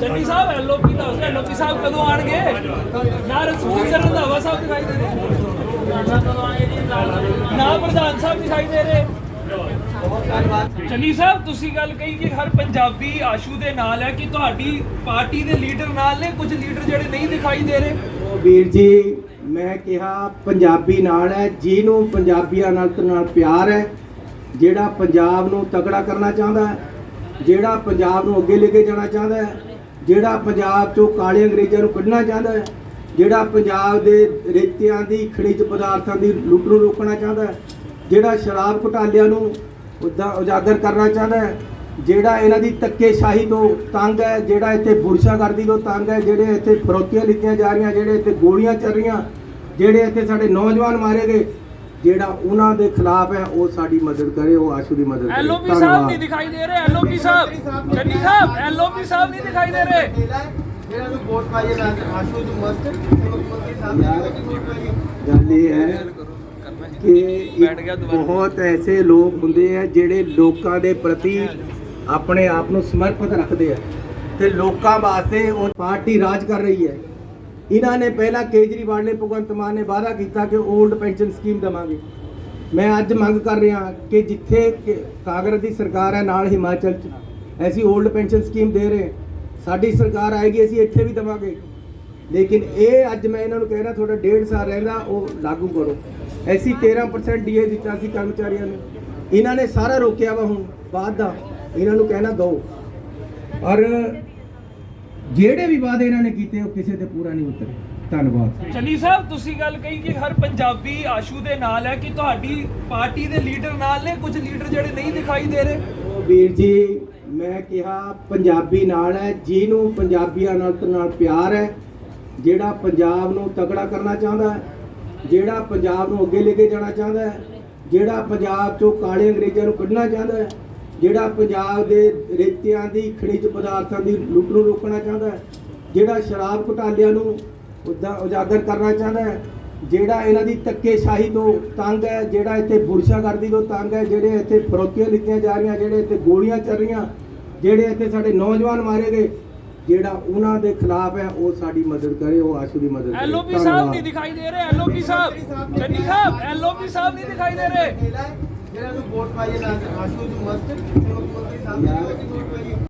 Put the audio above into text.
ਚੰਨੀ ਸਾਹਿਬ LOP ਦਾ ਹੋਇਆ LOP ਸਾਹਿਬ ਕਦੋਂ ਆਣਗੇ? ਨਾ ਰਸੂਲ ਸਰ ਰੰਧਾਵਾ ਸਾਹਿਬ ਦਿਖਾਈ ਦੇ ਰਹੇ ਨਾ। ਪ੍ਰਧਾਨ ਸਾਹਿਬ ਦਿਖਾਈ ਦੇ ਰਹੇ। ਚੰਨੀ ਸਾਹਿਬ, ਤੁਸੀਂ ਗੱਲ ਕਹੀ ਕਿ ਹਰ ਪੰਜਾਬੀ ਆਸ਼ੂ ਦੇ ਨਾਲ ਹੈ ਕਿ ਤੁਹਾਡੀ ਪਾਰਟੀ ਦੇ ਲੀਡਰ ਨਾਲ ਨੇ, ਕੁਝ ਲੀਡਰ ਜਿਹੜੇ ਨਹੀਂ ਦਿਖਾਈ ਦੇ ਰਹੇ? ਵੀਰ ਜੀ, ਮੈਂ ਕਿਹਾ ਪੰਜਾਬੀ ਨਾਲ ਹੈ, ਜਿਹਨੂੰ ਪੰਜਾਬੀਆਂ ਨਾਲ ਨਾਲ ਪਿਆਰ ਹੈ, ਜਿਹੜਾ ਪੰਜਾਬ ਨੂੰ ਤਕੜਾ ਕਰਨਾ ਚਾਹੁੰਦਾ ਹੈ। ਜਿਹੜਾ ਪੰਜਾਬ ਨੂੰ ਅੱਗੇ ਲੈ ਕੇ ਜਾਣਾ ਚਾਹੁੰਦਾ ਹੈ, ਜਿਹੜਾ ਪੰਜਾਬ ਚੋਂ ਕਾਲੇ ਅੰਗਰੇਜ਼ਾਂ ਨੂੰ ਕੱਢਣਾ ਚਾਹੁੰਦਾ ਹੈ, ਜਿਹੜਾ ਪੰਜਾਬ ਦੇ ਰੇਤਿਆਂ ਦੀ ਖਣਿਜ ਪਦਾਰਥਾਂ ਦੀ ਲੁੱਟ ਨੂੰ ਰੋਕਣਾ ਚਾਹੁੰਦਾ ਹੈ, ਜਿਹੜਾ ਸ਼ਰਾਬ ਘੁਟਾਲਿਆਂ ਨੂੰ ਉਦਾਂ, ਉਜਾਗਰ ਕਰਨਾ ਚਾਹੁੰਦਾ ਹੈ, ਜਿਹੜਾ ਇਹਨਾਂ ਦੀ ਧੱਕੇਸ਼ਾਹੀ ਤੋਂ ਤੰਗ ਹੈ, ਜਿਹੜਾ ਇੱਥੇ ਬੁਰਸ਼ਾਗਰਦੀ ਤੋਂ ਤੰਗ ਹੈ, ਜਿਹੜੇ ਇੱਥੇ ਫਰੋਤੀਆਂ ਲਿੱਤੀਆਂ ਜਾ ਰਹੀਆਂ, ਜਿਹੜੇ ਇੱਥੇ ਗੋਲੀਆਂ ਚੱਲ ਰਹੀਆਂ, ਜਿਹੜੇ ਇੱਥੇ ਸਾਡੇ ਨੌਜਵਾਨ ਮਾਰੇ ਗਏ ਜਿਹੜਾ ਉਹਨਾਂ ਦੇ ਖਿਲਾਫ ਹੈ ਉਹ ਸਾਡੀ ਮਦਦ ਕਰੇ ਉਹ ਆਸ਼ੂ ਦੀ ਮਦਦ ਕਰੇ। ਐਲਓਪੀ ਸਾਹਿਬ ਨਹੀਂ ਦਿਖਾਈ ਦੇ ਰਹੇ ਐਲਓਪੀ ਸਾਹਿਬ ਚੰਨੀ ਸਾਹਿਬ ਐਲਓਪੀ ਸਾਹਿਬ ਨਹੀਂ ਦਿਖਾਈ ਦੇ ਰਹੇ। ਜਿਹੜਾ ਨੂੰ ਵੋਟ ਪਾਈਏ ਨਾ ਆਸ਼ੂ ਜੀ ਮਸਤ। ਮੁੱਖ ਮੰਤਰੀ ਸਾਹਿਬ ਨੇ ਵੋਟ ਪਾਈਏ। ਗੱਲ ਇਹ ਹੈ ਕਿ ਬਹੁਤ ਐਸੇ ਲੋਕ ਹੁੰਦੇ ਆ ਜਿਹੜੇ ਲੋਕਾਂ ਦੇ ਪ੍ਰਤੀ ਆਪਣੇ ਆਪ ਨੂੰ ਸਮਰਪਿਤ ਰੱਖਦੇ ਆ। ਤੇ ਲੋਕਾਂ ਵਾਸਤੇ ਉਹ ਪਾਰਟੀ ਰਾਜ ਕਰ ਰਹੀ ਹੈ। ਇਹਨਾਂ ਨੇ ਪਹਿਲਾਂ ਕੇਜਰੀਵਾਲ ਨੇ, ਭਗਵੰਤ ਮਾਨ ਨੇ ਵਾਅਦਾ ਕੀਤਾ ਕਿ 올ਡ ਪੈਨਸ਼ਨ ਸਕੀਮ ਦੇਵਾਂਗੇ। ਮੈਂ ਅੱਜ ਮੰਗ ਕਰ ਰਿਹਾ ਕਿ ਜਿੱਥੇ ਕਾਂਗਰਸ ਦੀ ਸਰਕਾਰ ਹੈ, ਨਾਲ ਹਿਮਾਚਲ ਚ। ਐਸੀ 올ਡ ਪੈਨਸ਼ਨ ਸਕੀਮ ਦੇ ਰਹੇ ਸਾਡੀ ਸਰਕਾਰ ਆਏਗੀ, ਅਸੀਂ ਇੱਥੇ ਵੀ ਦੇਵਾਂਗੇ। ਲੇਕਿਨ ਇਹ ਅੱਜ ਮੈਂ ਇਹਨਾਂ ਨੂੰ ਕਹਿਣਾ ਤੁਹਾਡਾ ਡੇਢ ਸਾਲ ਰਹਿੰਦਾ, ਉਹ ਲਾਗੂ ਕਰੋ। ਐਸੀ 13% ਡੀਏ ਦਿੱਤਾ ਸੀ ਕਰਮਚਾਰੀਆਂ ਨੂੰ। ਇਹਨਾਂ ਨੇ ਸਾਰਾ ਰੋਕਿਆ ਵਾ ਹੁਣ, ਬਾਅਦ ਦਾ। ਇਹਨਾਂ ਨੂੰ ਕਹਿਣਾ ਦੋ। ਔਰ ਜਿਹੜੇ ਵੀ ਵਾਅਦੇ ਇਹਨਾਂ ਨੇ ਕੀਤੇ ਉਹ ਕਿਸੇ ਤੇ ਪੂਰਾ ਨਹੀਂ ਉਤਰੇ। ਧੰਨਵਾਦ। ਚੰਨੀ ਸਾਹਿਬ ਤੁਸੀਂ ਗੱਲ ਕਹੀ ਕਿ ਹਰ ਪੰਜਾਬੀ ਆਸ਼ੂ ਦੇ ਨਾਲ ਹੈ ਕਿ ਤੁਹਾਡੀ ਪਾਰਟੀ ਦੇ ਲੀਡਰ ਨਾਲ ਨੇ? ਕੁਝ ਲੀਡਰ ਜਿਹੜੇ ਨਹੀਂ ਦਿਖਾਈ ਦੇ ਰਹੇ? ਉਹ ਵੀਰ ਜੀ ਮੈਂ ਕਿਹਾ ਪੰਜਾਬੀ ਨਾਲ ਹੈ ਜਿਹਨੂੰ ਪੰਜਾਬੀਆਂ ਨਾਲ ਤੇ ਨਾਲ ਪਿਆਰ ਹੈ ਜਿਹੜਾ ਪੰਜਾਬ ਨੂੰ ਤਕੜਾ ਕਰਨਾ ਚਾਹੁੰਦਾ ਹੈ ਜਿਹੜਾ ਪੰਜਾਬ ਨੂੰ ਅੱਗੇ ਲੈ ਕੇ ਜਾਣਾ ਚਾਹੁੰਦਾ ਹੈ ਜਿਹੜਾ ਪੰਜਾਬ ਚੋਂ ਕਾਲੇ ਅੰਗਰੇਜ਼ਾਂ ਨੂੰ ਕੱਢਣਾ ਚਾਹੁੰਦਾ ਹੈ ਜਿਹੜਾ ਪੰਜਾਬ ਦੇ ਰੇਤਿਆਂ ਦੀ ਖਣਿਜ ਪਦਾਰਥਾਂ ਦੀ ਲੁੱਟ ਨੂੰ ਰੋਕਣਾ ਚਾਹੁੰਦਾ ਹੈ ਜਿਹੜਾ ਸ਼ਰਾਬ ਘੁਟਾਲਿਆਂ ਨੂੰ ਉਦਾਂ ਉਜਾਗਰ ਕਰਨਾ ਚਾਹੁੰਦਾ ਹੈ ਜਿਹੜਾ ਇਹਨਾਂ ਦੀ ਧੱਕੇਸ਼ਾਹੀ ਤੋਂ ਤੰਗ ਹੈ ਜਿਹੜਾ ਇੱਥੇ ਬੁਰਸ਼ਾਗਰਦੀ ਤੋਂ ਤੰਗ ਹੈ ਜਿਹੜੇ ਇੱਥੇ ਫਰੋਤੀਆਂ ਲਿੱਤੀਆਂ ਜਾ ਰਹੀਆਂ ਜਿਹੜੇ ਇੱਥੇ ਗੋਲੀਆਂ ਚੱਲ ਰਹੀਆਂ ਜਿਹੜੇ ਇੱਥੇ ਸਾਡੇ ਨੌਜਵਾਨ ਮਾਰੇ ਗਏ ਜਿਹੜਾ ਉਹਨਾਂ ਦੇ ਖਿਲਾਫ ਹੈ ਉਹ ਸਾਡੀ ਮਦਦ ਕਰੇ ਉਹ ਆਸ਼ੂ ਦੀ ਮਦਦ ਕਰੇ ਐਲਓਪੀ ਸਾਹਿਬ। ਨਹੀਂ ਦਿਖਾਈ ਦੇ ਰਹੇ ਐਲਓਪੀ ਸਾਹਿਬ ਚੰਨੀ ਸਾਹਿਬ ਐਲਓਪੀ ਸਾਹਿਬ ਨਹੀਂ ਦਿਖਾਈ ਦੇ ਰਹੇ ਜਿਹੜਾ ਨੂੰ ਵੋਟ ਪਾਈਏ ਨਾ ਆਸ਼ੂ ਜੀ ਮਸਤ ਮੁੱਖ ਮੰਤਰੀ ਸਾਹਿਬ ਨੇ ਵੋਟ ਪਾਈਏ